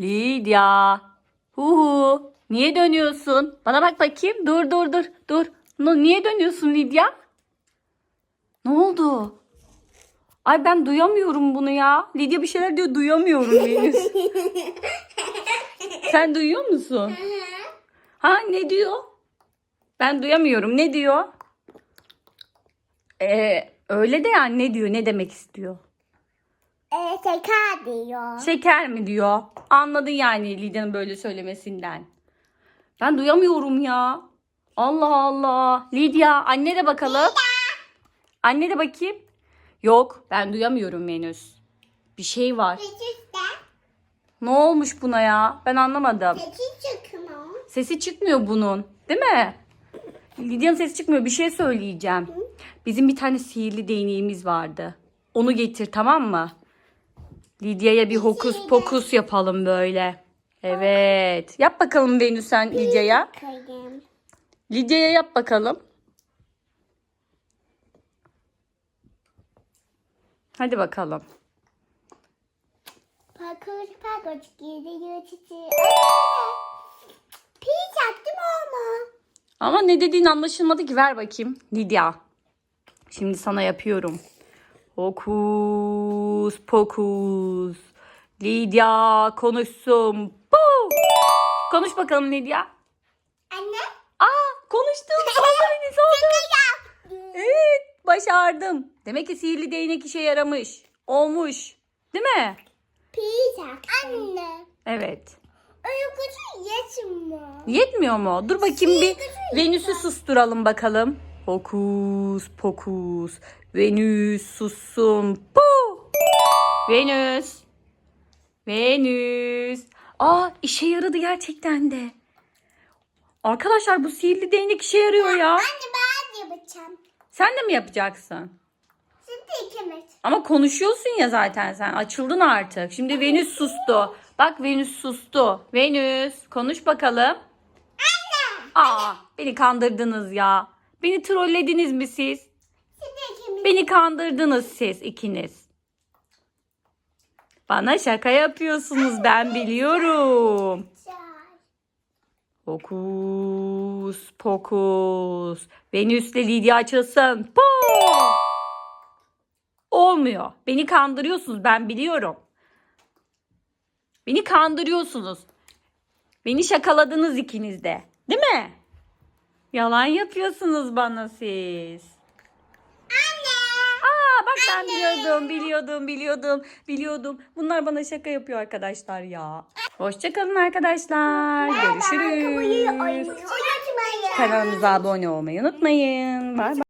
Lidya. Huhu. Niye dönüyorsun? Bana bak bakayım. Dur dur dur. Dur. No, niye dönüyorsun Lidya? Ne oldu? Ay ben duyamıyorum bunu ya. Lidya bir şeyler diyor duyamıyorum Venüs. Sen duyuyor musun? Ha ne diyor? Ben duyamıyorum. Ne diyor? Ee, öyle de yani ne diyor? Ne demek istiyor? Ee, şeker diyor. Şeker mi diyor? Anladın yani Lidya'nın böyle söylemesinden. Ben duyamıyorum ya. Allah Allah. Lidya anne de bakalım. Anne de bakayım. Yok ben duyamıyorum Venüs. Bir şey var. De. Ne olmuş buna ya? Ben anlamadım. Sekiz çıkma. Sesi çıkmıyor bunun. Değil mi? Lidya'nın sesi çıkmıyor. Bir şey söyleyeceğim. Bizim bir tane sihirli değneğimiz vardı. Onu getir tamam mı? Lidya'ya bir hokus pokus yapalım böyle. Evet. Yap bakalım Venüs sen Lidya'ya. Lidya'ya yap bakalım. Hadi bakalım. Pakuş pakuş gidiyor çiçeği. Pi çaktım ama. Ama ne dediğin anlaşılmadı ki. Ver bakayım. Lidya. Şimdi sana yapıyorum. Hokus pokus. Lidya konuşsun. Puu. Konuş bakalım Lidya. Anne. Aa konuştum. Aferin oldu. Evet başardım. Demek ki sihirli değnek işe yaramış. Olmuş. Değil mi? Pi çaktım. Anne. Evet. Uykucu yetmiyor. Yetmiyor mu? Dur bakayım bir Venüs'ü susturalım bakalım. Hokus pokus. Venüs sussun. Pu. Venüs. Venüs. Aa işe yaradı gerçekten de. Arkadaşlar bu sihirli değnek işe yarıyor ya. Anne ben yapacağım. Sen de mi yapacaksın? Şimdi ikimiz. Ama konuşuyorsun ya zaten sen. Açıldın artık. Şimdi Venüs sustu. Bak Venüs sustu. Venüs konuş bakalım. Anne. Aa beni kandırdınız ya. Beni trollediniz mi siz? Beni kandırdınız siz ikiniz. Bana şaka yapıyorsunuz ben biliyorum. Hokus pokus. Venüs'le Lidya açılsın. Po! Olmuyor. Beni kandırıyorsunuz ben biliyorum. Beni kandırıyorsunuz. Beni şakaladınız ikiniz de. Değil mi? Yalan yapıyorsunuz bana siz. Anne. Aa bak ben biliyordum, biliyordum, biliyordum, biliyordum. Bunlar bana şaka yapıyor arkadaşlar ya. Hoşçakalın arkadaşlar. Görüşürüz. Kanalımıza abone olmayı unutmayın. Bay bay.